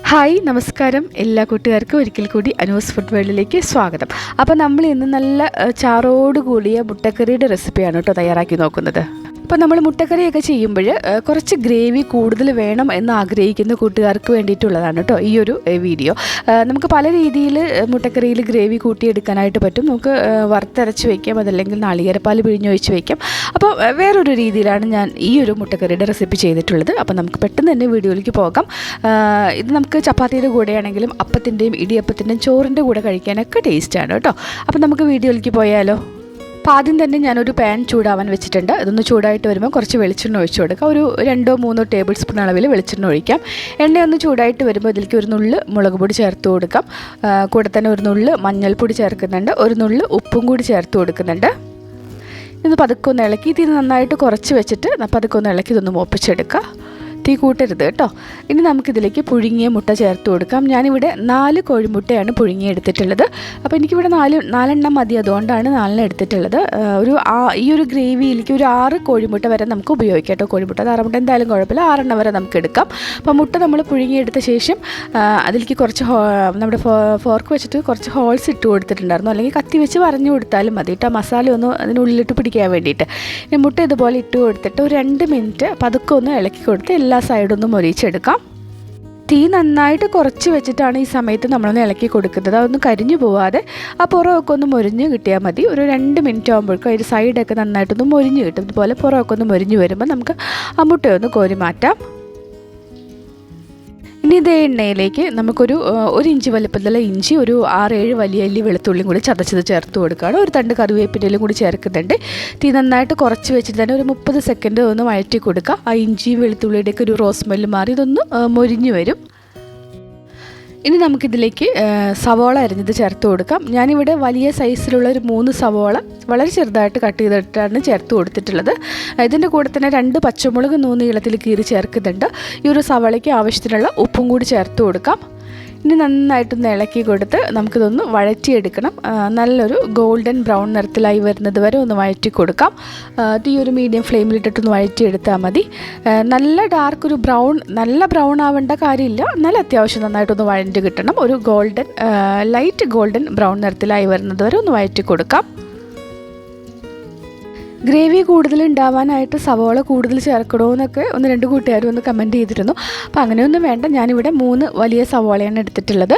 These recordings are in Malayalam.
ഹായ് നമസ്കാരം. എല്ലാ കൂട്ടുകാർക്കും ഒരിക്കൽ കൂടി അനൂസ് ഫുഡ് വേൾഡിലേക്ക് സ്വാഗതം. അപ്പോൾ നമ്മൾ ഇന്ന് നല്ല ചാറോട് കൂടിയ മുട്ടക്കറിയുടെ റെസിപ്പിയാണ് കേട്ടോ തയ്യാറാക്കി നോക്കുന്നത്. അപ്പോൾ നമ്മൾ മുട്ടക്കറിയൊക്കെ ചെയ്യുമ്പോൾ കുറച്ച് ഗ്രേവി കൂടുതൽ വേണം എന്ന് ആഗ്രഹിക്കുന്ന കൂട്ടുകാർക്ക് വേണ്ടിയിട്ടുള്ളതാണ് കേട്ടോ ഈ ഒരു വീഡിയോ. നമുക്ക് പല രീതിയിൽ മുട്ടക്കറിയിൽ ഗ്രേവി കൂട്ടിയെടുക്കാനായിട്ട് പറ്റും. നമുക്ക് വറുത്തരച്ച് വയ്ക്കാം അതല്ലെങ്കിൽ നാളികേരപ്പാൽ പിഴിഞ്ഞൊഴിച്ച് വയ്ക്കാം അപ്പോൾ വേറൊരു രീതിയിലാണ് ഞാൻ ഈ ഒരു മുട്ടക്കറിയുടെ റെസിപ്പി ചെയ്തിട്ടുള്ളത്. അപ്പോൾ നമുക്ക് പെട്ടെന്ന് തന്നെ വീഡിയോയിലേക്ക് പോകാം. ഇത് നമുക്ക് ചപ്പാത്തിയുടെ കൂടെയാണെങ്കിലും അപ്പത്തിന്റെയും ഇടിയപ്പത്തിന്റെയും ചോറിന്റെ കൂടെ കഴിക്കാനൊക്കെ ടേസ്റ്റാണ് കേട്ടോ. അപ്പോൾ നമുക്ക് വീഡിയോയിലേക്ക് പോയാലോ? അപ്പോൾ ആദ്യം തന്നെ ഞാനൊരു പാൻ ചൂടാവാൻ വെച്ചിട്ടുണ്ട്. ഇതൊന്ന് ചൂടായിട്ട് വരുമ്പോൾ കുറച്ച് വെളിച്ചെണ്ണ ഒഴിച്ചു കൊടുക്കാം. ഒരു രണ്ടോ മൂന്നോ ടേബിൾ സ്പൂൺ അളവിൽ വെളിച്ചെണ്ണ ഒഴിക്കാം. എണ്ണ ഒന്ന് ചൂടായിട്ട് വരുമ്പോൾ ഇതിലേക്ക് ഒരു നുള്ള് മുളക് പൊടി ചേർത്ത് കൊടുക്കാം. കൂടെ തന്നെ ഒരു നുള്ള് മഞ്ഞൾപ്പൊടി ചേർക്കുന്നുണ്ട്. ഒരു നുള്ള് ഉപ്പും കൂടി ചേർത്ത് കൊടുക്കുന്നുണ്ട്. ഇത് പതുക്കെ ഒന്ന് ഇളക്കി. ഇത് നന്നായിട്ട് കുറച്ച് വെച്ചിട്ട് പതുക്കെ ഒന്ന് ഇളക്കി ഇതൊന്ന് മോപ്പിച്ചെടുക്കുക. തീ കൂട്ടരുത് കേട്ടോ. ഇനി നമുക്കിതിലേക്ക് പുഴുങ്ങിയ മുട്ട ചേർത്ത് കൊടുക്കാം. ഞാനിവിടെ നാല് കോഴിമുട്ടയാണ് പുഴുങ്ങി എടുത്തിട്ടുള്ളത് അപ്പോൾ എനിക്കിവിടെ നാല് നാലെണ്ണം മതി. അതുകൊണ്ടാണ് നാലെണ്ണം എടുത്തിട്ടുള്ളത്. ഒരു ആ ഈ ഒരു ഗ്രേവിയിലേക്ക് ഒരു ആറ് കോഴിമുട്ട വരെ നമുക്ക് ഉപയോഗിക്കാം കേട്ടോ. കോഴിമുട്ട താറാമുട്ട എന്തായാലും കുഴപ്പമില്ല. ആറെണ്ണം വരെ നമുക്ക് എടുക്കാം. അപ്പോൾ മുട്ട നമ്മൾ പുഴുങ്ങിയെടുത്ത ശേഷം അതിലേക്ക് കുറച്ച് നമ്മുടെ ഫോർക്ക് വെച്ചിട്ട് കുറച്ച് ഹോൾസ് ഇട്ട് കൊടുത്തിട്ടുണ്ടായിരുന്നു. അല്ലെങ്കിൽ കത്തി വെച്ച് പറഞ്ഞു കൊടുത്താലും മതി കേട്ടോ. മസാല ഒന്ന് അതിനുള്ളിലിട്ട് പിടിക്കാൻ വേണ്ടിയിട്ട്. മുട്ട ഇതുപോലെ ഇട്ട് കൊടുത്തിട്ട് ഒരു രണ്ട് മിനിറ്റ് പതുക്കെ ഒന്ന് ഇളക്കി കൊടുത്ത് സൈഡും ഒന്ന് മൊരിച്ചെടുക്കാം തീ നന്നായിട്ട് കുറച്ച് വെച്ചിട്ടാണ് ഈ സമയത്ത് നമ്മളൊന്ന് ഇളക്കി കൊടുക്കുന്നത്. അതൊന്ന് കരിഞ്ഞു പോവാതെ ആ പുറമൊക്കെ ഒന്ന് മൊരിഞ്ഞ് കിട്ടിയാൽ മതി. ഒരു രണ്ട് മിനിറ്റ് ആകുമ്പോഴേക്കും അതിന്റെ സൈഡൊക്കെ നന്നായിട്ടൊന്ന് മൊരിഞ്ഞ് കിട്ടും. ഇതുപോലെ പുറമൊക്കെ ഒന്ന് മൊരിഞ്ഞ് വരുമ്പോൾ നമുക്ക് ആ മുട്ടയൊന്ന് കോരി മാറ്റാം. ഇനി ഇതേ എണ്ണയിലേക്ക് നമുക്കൊരു ഒരു ഇഞ്ച് വലുപ്പത്തിലുള്ള ഇഞ്ചി ഒരു ആറേഴ് വലിയ അല്ലി വെളുത്തുള്ളിയും കൂടി ചതച്ചത് ചേർത്ത് കൊടുക്കുകയാണ്. ഒരു തണ്ട് കറിവേപ്പിന്റെലും കൂടി ചേർക്കുന്നുണ്ട്. തീ നന്നായിട്ട് കുറച്ച് വെച്ചിട്ട് തന്നെ ഒരു മുപ്പത് സെക്കൻഡ് ഒന്ന് വഴറ്റി കൊടുക്കുക ആ ഇഞ്ചിയും വെളുത്തുള്ളിയുടെയൊക്കെ ഒരു റോസ്മെല്ലും സ്മെല്ല് മാറി ഇതൊന്ന് മൊരിഞ്ഞു വരും. ഇനി നമുക്കിതിലേക്ക് സവോള അരിഞ്ഞത് ചേർത്ത് കൊടുക്കാം. ഞാനിവിടെ വലിയ സൈസിലുള്ള ഒരു മൂന്ന് സവോള വളരെ ചെറുതായിട്ട് കട്ട് ചെയ്തിട്ടാണ് ചേർത്ത് കൊടുത്തിട്ടുള്ളത്. ഇതിന്റെ കൂടെ തന്നെ രണ്ട് പച്ചമുളക് നൂന്ന് നീളത്തിൽ കീറി ചേർക്കുന്നുണ്ട്. ഈ ഒരു സവോളയ്ക്ക് ആവശ്യത്തിനുള്ള ഉപ്പും കൂടി ചേർത്ത് കൊടുക്കാം. ഇനി നന്നായിട്ടൊന്ന് ഇളക്കി കൊടുത്ത് നമുക്കിതൊന്ന് വഴറ്റിയെടുക്കണം. നല്ലൊരു ഗോൾഡൻ ബ്രൗൺ നിറത്തിലായി വരുന്നത് വരെ ഒന്ന് വഴറ്റി കൊടുക്കാം. ഈ ഒരു മീഡിയം ഫ്ലെയിമിലിട്ടിട്ടൊന്ന് വഴറ്റിയെടുത്താൽ മതി. നല്ല ഡാർക്ക് ഒരു ബ്രൗൺ നല്ല ബ്രൗൺ ആവേണ്ട കാര്യമില്ല. നല്ല അത്യാവശ്യം നന്നായിട്ടൊന്ന് വഴറ്റി കിട്ടണം. ഒരു ഗോൾഡൻ ലൈറ്റ് ഗോൾഡൻ ബ്രൗൺ നിറത്തിലായി വരുന്നത് വരെ ഒന്ന് വഴറ്റി കൊടുക്കാം. ഗ്രേവി കൂടുതൽ ഉണ്ടാവാനായിട്ട് സവോള കൂടുതൽ ചേർക്കണമെന്നൊക്കെ ഒന്ന് രണ്ട് കൂട്ടുകാരും ഒന്ന് കമന്റ് ചെയ്തിരുന്നു. അപ്പോൾ അങ്ങനെയൊന്നും വേണ്ട. ഞാനിവിടെ മൂന്ന് വലിയ സവോളയാണ് എടുത്തിട്ടുള്ളത്.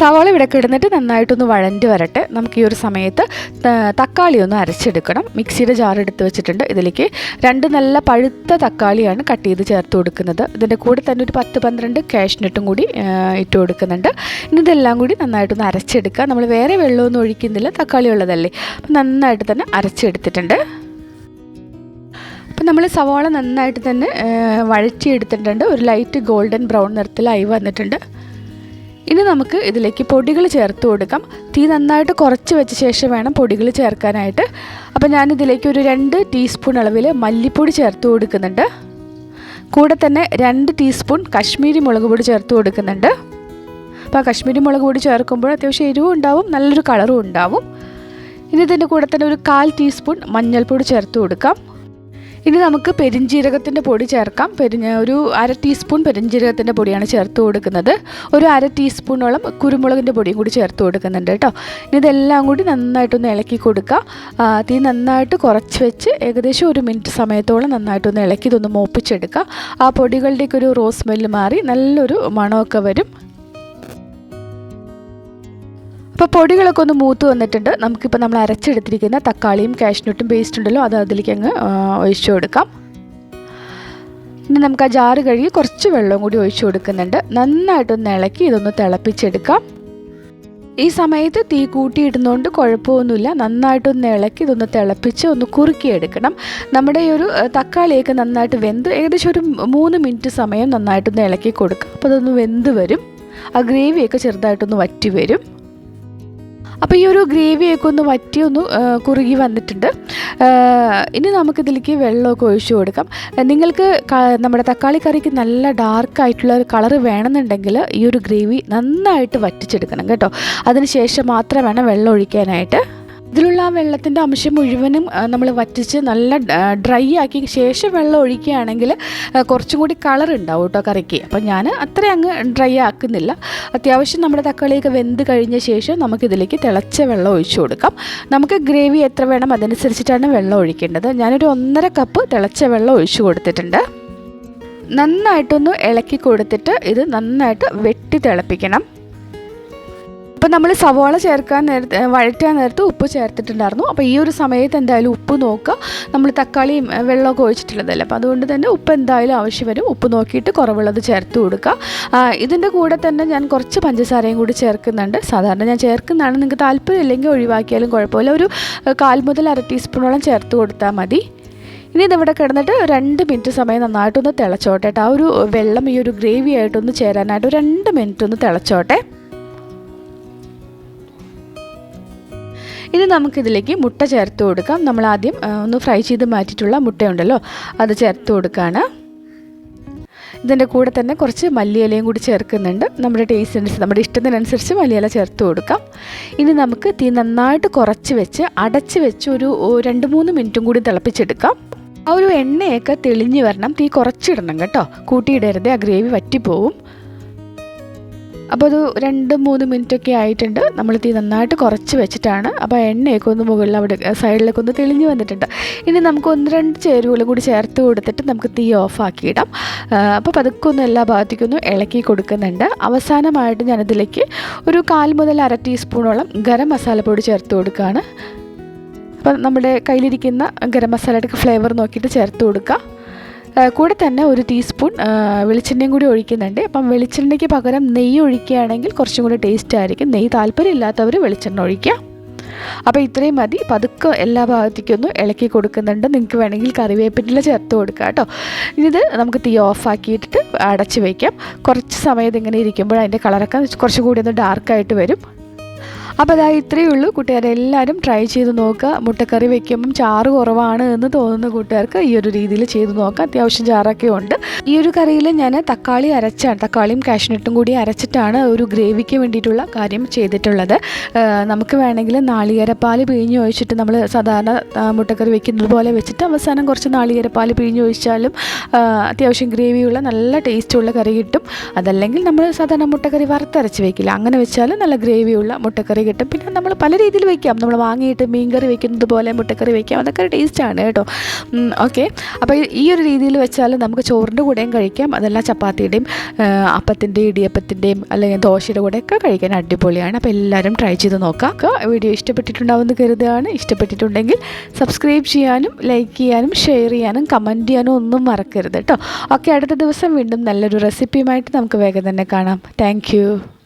സവാള ഇവിടെ കിടന്നിട്ട് നന്നായിട്ടൊന്ന് വഴണ്ടി വരട്ടെ. നമുക്ക് ഈ ഒരു സമയത്ത് തക്കാളി ഒന്ന് അരച്ചെടുക്കണം. മിക്സിയുടെ ജാർ എടുത്ത് വെച്ചിട്ടുണ്ട്. ഇതിലേക്ക് രണ്ട് നല്ല പഴുത്ത തക്കാളിയാണ് കട്ട് ചെയ്ത് ചേർത്ത് കൊടുക്കുന്നത്. ഇതിന്റെ കൂടെ തന്നെ ഒരു പത്ത് പന്ത്രണ്ട് കാഷ്നട്ടും കൂടി ഇട്ട് കൊടുക്കുന്നുണ്ട്. ഇനി ഇതെല്ലാം കൂടി നന്നായിട്ടൊന്ന് അരച്ചെടുക്കുക. നമ്മൾ വേറെ വെള്ളമൊന്നും ഒഴിക്കുന്നില്ല. തക്കാളി ഉള്ളതല്ലേ. അപ്പം നന്നായിട്ട് തന്നെ അരച്ചെടുത്തിട്ടുണ്ട്. അപ്പം നമ്മൾ സവാള നന്നായിട്ട് തന്നെ വഴറ്റിയെടുത്തിട്ടുണ്ട്. ഒരു ലൈറ്റ് ഗോൾഡൻ ബ്രൗൺ നിറത്തിലായി വന്നിട്ടുണ്ട്. ഇനി നമുക്ക് ഇതിലേക്ക് പൊടികൾ ചേർത്ത് കൊടുക്കാം. തീ നന്നായിട്ട് കുറച്ച് വെച്ച ശേഷം വേണം പൊടികൾ ചേർക്കാനായിട്ട്. അപ്പോൾ ഞാനിതിലേക്ക് ഒരു രണ്ട് ടീസ്പൂൺ അളവിൽ മല്ലിപ്പൊടി ചേർത്ത് കൊടുക്കുന്നുണ്ട്. കൂടെ തന്നെ രണ്ട് ടീസ്പൂൺ കശ്മീരി മുളക് പൊടി ചേർത്ത് കൊടുക്കുന്നുണ്ട്. അപ്പോൾ കശ്മീരി മുളക് പൊടി ചേർക്കുമ്പോൾ അത്യാവശ്യം എരിവും ഉണ്ടാവും നല്ലൊരു കളറും ഉണ്ടാവും. ഇനി ഇതിന്റെ കൂടെ തന്നെ ഒരു കാൽ ടീസ്പൂൺ മഞ്ഞൾപ്പൊടി ചേർത്ത് കൊടുക്കാം. ഇനി നമുക്ക് പെരിഞ്ജീരകത്തിന്റെ പൊടി ചേർക്കാം. പെരിഞ്ഞ ഒരു അര ടീസ്പൂൺ പെരിഞ്ജീരകത്തിന്റെ പൊടിയാണ് ചേർത്ത് കൊടുക്കുന്നത്. ഒരു അര ടീസ്പൂണോളം കുരുമുളകിന്റെ പൊടിയും കൂടി ചേർത്ത് കൊടുക്കുന്നുണ്ട് കേട്ടോ. ഇനി ഇതെല്ലാം കൂടി നന്നായിട്ടൊന്ന് ഇളക്കി കൊടുക്കുക. തീ നന്നായിട്ട് കുറച്ച് വെച്ച് ഏകദേശം ഒരു മിനിറ്റ് സമയത്തോളം നന്നായിട്ടൊന്ന് ഇളക്കി ഇതൊന്ന് മോപ്പിച്ചെടുക്കുക. ആ പൊടികളുടെയൊക്കെ ഒരു റോസ് സ്മെല്ല് മാറി നല്ലൊരു മണമൊക്കെ വരും. അപ്പോൾ പൊടികളൊക്കെ ഒന്ന് മൂത്ത് വന്നിട്ടുണ്ട്. നമുക്കിപ്പോൾ നമ്മൾ അരച്ചെടുത്തിരിക്കുന്ന തക്കാളിയും കാഷ്നട്ടും പേസ്റ്റ് ഉണ്ടല്ലോ അത് അതിലേക്ക് അങ്ങ് ഒഴിച്ചു കൊടുക്കാം. ഇനി നമുക്ക് ആ ജാറ് കഴുകി കുറച്ച് വെള്ളം കൂടി ഒഴിച്ചു കൊടുക്കുന്നുണ്ട്. നന്നായിട്ടൊന്ന് ഇളക്കി ഇതൊന്ന് തിളപ്പിച്ചെടുക്കാം. ഈ സമയത്ത് തീ കൂട്ടിയിടുന്നതുകൊണ്ട് കുഴപ്പമൊന്നുമില്ല. നന്നായിട്ടൊന്ന് ഇളക്കി ഇതൊന്ന് തിളപ്പിച്ച് ഒന്ന് കുറുക്കിയെടുക്കണം. നമ്മുടെ ഈ ഒരു തക്കാളിയൊക്കെ നന്നായിട്ട് വെന്ത് ഏകദേശം ഒരു മൂന്ന് മിനിറ്റ് സമയം നന്നായിട്ടൊന്ന് ഇളക്കി കൊടുക്കുക അപ്പോൾ അതൊന്ന് വെന്ത് വരും. ആ ഗ്രേവിയൊക്കെ ചെറുതായിട്ടൊന്ന് വറ്റി വരും. അപ്പോൾ ഈ ഒരു ഗ്രേവിയൊക്കെ ഒന്ന് വറ്റി ഒന്ന് കുറുകി വന്നിട്ടുണ്ട്. ഇനി നമുക്കിതിലേക്ക് വെള്ളമൊക്കെ ഒഴിച്ചു കൊടുക്കാം. നിങ്ങൾക്ക് നമ്മുടെ തക്കാളി കറിക്ക് നല്ല ഡാർക്കായിട്ടുള്ള ഒരു കളർ വേണമെന്നുണ്ടെങ്കിൽ ഈ ഒരു ഗ്രേവി നന്നായിട്ട് വറ്റിച്ചെടുക്കണം കേട്ടോ. അതിന് ശേഷം മാത്രം വേണം വെള്ളം ഒഴിക്കാനായിട്ട്. ഇതിലുള്ള ആ വെള്ളത്തിന്റെ അംശം മുഴുവനും നമ്മൾ വറ്റിച്ച് നല്ല ഡ്രൈ ആക്കി ശേഷം വെള്ളം ഒഴിക്കുകയാണെങ്കിൽ കുറച്ചും കൂടി കളർ ഉണ്ടാവും കേട്ടോ കറിക്ക്. അപ്പം ഞാൻ അത്ര അങ്ങ് ഡ്രൈ ആക്കുന്നില്ല. അത്യാവശ്യം നമ്മുടെ തക്കാളിയൊക്കെ വെന്ത് കഴിഞ്ഞ ശേഷം നമുക്കിതിലേക്ക് തിളച്ച വെള്ളം ഒഴിച്ചു കൊടുക്കാം. നമുക്ക് ഗ്രേവി എത്ര വേണം അതനുസരിച്ചിട്ടാണ് വെള്ളം ഒഴിക്കേണ്ടത്. ഞാനൊരു ഒന്നര കപ്പ് തിളച്ച വെള്ളം ഒഴിച്ചു കൊടുത്തിട്ടുണ്ട്. നന്നായിട്ടൊന്ന് ഇളക്കി കൊടുത്തിട്ട് ഇത് നന്നായിട്ട് വെട്ടി തിളപ്പിക്കണം. അപ്പോൾ നമ്മൾ സവാള ചേർക്കാൻ നേരത്തെ വഴറ്റാൻ നേരത്ത് ഉപ്പ് ചേർത്തിട്ടുണ്ടായിരുന്നു. അപ്പോൾ ഈ ഒരു സമയത്ത് എന്തായാലും ഉപ്പ് നോക്കുക. നമ്മൾ തക്കാളിയും വെള്ളമൊക്കെ ഒഴിച്ചിട്ടുള്ളതല്ലേ. അപ്പോൾ അതുകൊണ്ട് തന്നെ ഉപ്പ് എന്തായാലും ആവശ്യം വരും. ഉപ്പ് നോക്കിയിട്ട് കുറവുള്ളത് ചേർത്ത് കൊടുക്കുക. ഇതിന്റെ കൂടെ തന്നെ ഞാൻ കുറച്ച് പഞ്ചസാരയും കൂടി ചേർക്കുന്നുണ്ട്. സാധാരണ ഞാൻ ചേർക്കുന്നതാണ്. നിങ്ങൾക്ക് താല്പര്യം ഇല്ലെങ്കിൽ ഒഴിവാക്കിയാലും കുഴപ്പമില്ല. ഒരു കാൽ മുതൽ അര ടീസ്പൂണോളം ചേർത്ത് കൊടുത്താൽ മതി. ഇനി ഇതിവിടെ കിടന്നിട്ട് രണ്ട് മിനിറ്റ് സമയം നന്നായിട്ടൊന്ന് തിളച്ചോട്ടെ ആ ഒരു വെള്ളം ഈ ഒരു ഗ്രേവി ആയിട്ടൊന്ന് ചേരാനായിട്ട് രണ്ട് മിനിറ്റ് ഒന്ന് തിളച്ചോട്ടെ. ഇനി നമുക്കിതിലേക്ക് മുട്ട ചേർത്ത് കൊടുക്കാം. നമ്മൾ ആദ്യം ഒന്ന് ഫ്രൈ ചെയ്ത് മാറ്റിയിട്ടുള്ള മുട്ടയുണ്ടല്ലോ അത് ചേർത്ത് കൊടുക്കുകയാണ് ഇതിന്റെ കൂടെ തന്നെ കുറച്ച് മല്ലിയിലയും കൂടി ചേർക്കുന്നുണ്ട്. നമ്മുടെ ടേസ്റ്റിനനുസരിച്ച് നമ്മുടെ ഇഷ്ടത്തിനനുസരിച്ച് മല്ലിയില ചേർത്ത് കൊടുക്കാം. ഇനി നമുക്ക് തീ നന്നായിട്ട് കുറച്ച് വെച്ച് അടച്ച് വെച്ച് ഒരു രണ്ട് മൂന്ന് മിനിറ്റും കൂടി തിളപ്പിച്ചെടുക്കാം. ആ ഒരു എണ്ണയൊക്കെ തെളിഞ്ഞ് വരണം. തീ കുറച്ചിടണം കേട്ടോ. കൂട്ടിയിടരുത് ആ ഗ്രേവി വറ്റിപ്പോവും. അപ്പോൾ അത് രണ്ട് മൂന്ന് മിനിറ്റൊക്കെ ആയിട്ടുണ്ട്. നമ്മൾ തീ നന്നായിട്ട് കുറച്ച് വെച്ചിട്ടാണ്. അപ്പോൾ എണ്ണയൊക്കെ ഒന്ന് മുകളിൽ അവിടെ സൈഡിലൊക്കെ ഒന്ന് തെളിഞ്ഞ് വന്നിട്ടുണ്ട്. ഇനി നമുക്ക് ഒന്ന് രണ്ട് ചേരുവകളും കൂടി ചേർത്ത് കൊടുത്തിട്ട് നമുക്ക് തീ ഓഫാക്കിയിടാം അപ്പോൾ പതുക്കെ ഒന്ന് എല്ലാ ഭാഗത്തേക്കും ഒന്ന് ഇളക്കി കൊടുക്കുന്നുണ്ട്. അവസാനമായിട്ട് ഞാനിതിലേക്ക് ഒരു കാൽ മുതൽ അര ടീസ്പൂണോളം ഗരം മസാലപ്പൊടി ചേർത്ത് കൊടുക്കുകയാണ്. അപ്പോൾ നമ്മുടെ കയ്യിലിരിക്കുന്ന ഗരം മസാലയുടെ ഫ്ലേവർ നോക്കിയിട്ട് ചേർത്ത് കൊടുക്കുക കൂടെ തന്നെ ഒരു ടീസ്പൂൺ വെളിച്ചെണ്ണയും കൂടി ഒഴിക്കുന്നുണ്ട്. അപ്പം വെളിച്ചെണ്ണയ്ക്ക് പകരം നെയ്യ് ഒഴിക്കുകയാണെങ്കിൽ കുറച്ചും കൂടി ടേസ്റ്റ് ആയിരിക്കും. നെയ്യ് താല്പര്യമില്ലാത്തവർ വെളിച്ചെണ്ണ ഒഴിക്കുക. അപ്പോൾ ഇത്രയും മതി. പതുക്കെ എല്ലാ ഭാഗത്തേക്കും ഒന്ന് ഇളക്കി കൊടുക്കുന്നുണ്ട്. നിങ്ങൾക്ക് വേണമെങ്കിൽ കറിവേപ്പിന്റെ ചേർത്ത് കൊടുക്കുക കേട്ടോ. ഇത് നമുക്ക് തീ ഓഫാക്കിയിട്ടിട്ട് അടച്ച് വയ്ക്കാം കുറച്ച് സമയത്ത് ഇങ്ങനെ ഇരിക്കുമ്പോൾ അതിന്റെ കളറൊക്കെ കുറച്ചും കൂടി ഒന്ന് ഡാർക്കായിട്ട് വരും. അപ്പോൾ അതാ ഇത്രയേ ഉള്ളൂ. കൂട്ടുകാരെല്ലാവരും ട്രൈ ചെയ്ത് നോക്കുക. മുട്ടക്കറി വെക്കുമ്പം ചാറ് കുറവാണ് എന്ന് തോന്നുന്ന കൂട്ടുകാർക്ക് ഈ ഒരു രീതിയിൽ ചെയ്ത് നോക്കാം. അത്യാവശ്യം ചാറൊക്കെ ഉണ്ട്. ഈ ഒരു കറിയിൽ ഞാൻ തക്കാളി അരച്ചാണ്. തക്കാളിയും കാഷ്നട്ടും കൂടി അരച്ചിട്ടാണ് ഒരു ഗ്രേവിക്ക് വേണ്ടിയിട്ടുള്ള കാര്യം ചെയ്തിട്ടുള്ളത്. നമുക്ക് വേണമെങ്കിൽ നാളികേരപ്പാൽ പിഴിഞ്ഞ് ഒഴിച്ചിട്ട് നമ്മൾ സാധാരണ മുട്ടക്കറി വെക്കുന്നത് പോലെ വെച്ചിട്ട് അവസാനം കുറച്ച് നാളികേരപ്പാൽ പിഴിഞ്ഞ് ഒഴിച്ചാലും അത്യാവശ്യം ഗ്രേവിയുള്ള നല്ല ടേസ്റ്റുള്ള കറി കിട്ടും. അതല്ലെങ്കിൽ നമ്മൾ സാധാരണ മുട്ടക്കറി വറുത്തരച്ച് വെക്കില്ല. അങ്ങനെ വെച്ചാലും നല്ല ഗ്രേവിയുള്ള മുട്ടക്കറി കിട്ടും. പിന്നെ നമ്മൾ പല രീതിയിൽ വയ്ക്കാം നമ്മൾ വാങ്ങിയിട്ട് മീൻകറി വയ്ക്കുന്നത് പോലെ മുട്ടക്കറി വയ്ക്കാം അതൊക്കെ ടേസ്റ്റാണ് കേട്ടോ. ഓക്കെ അപ്പോൾ ഈ- ഒരു രീതിയിൽ വെച്ചാൽ നമുക്ക് ചോറിന്റെ കൂടെയും കഴിക്കാം. അതെല്ലാം ചപ്പാത്തിയുടെയും അപ്പത്തിന്റെയും ഇടിയപ്പത്തിന്റെയും അല്ലെങ്കിൽ ദോശയുടെ കൂടെയൊക്കെ കഴിക്കാൻ അടിപൊളിയാണ്. അപ്പോൾ എല്ലാവരും ട്രൈ ചെയ്ത് നോക്കാം. വീഡിയോ ഇഷ്ടപ്പെട്ടിട്ടുണ്ടാവുമെന്ന് കരുതുകയാണ്. ഇഷ്ടപ്പെട്ടിട്ടുണ്ടെങ്കിൽ സബ്സ്ക്രൈബ് ചെയ്യാനും ലൈക്ക് ചെയ്യാനും ഷെയർ ചെയ്യാനും കമന്റ് ചെയ്യാനും ഒന്നും മറക്കരുത് കേട്ടോ. ഓക്കെ അടുത്ത ദിവസം വീണ്ടും നല്ലൊരു റെസിപ്പിയുമായിട്ട് നമുക്ക് വേഗം തന്നെ കാണാം. താങ്ക്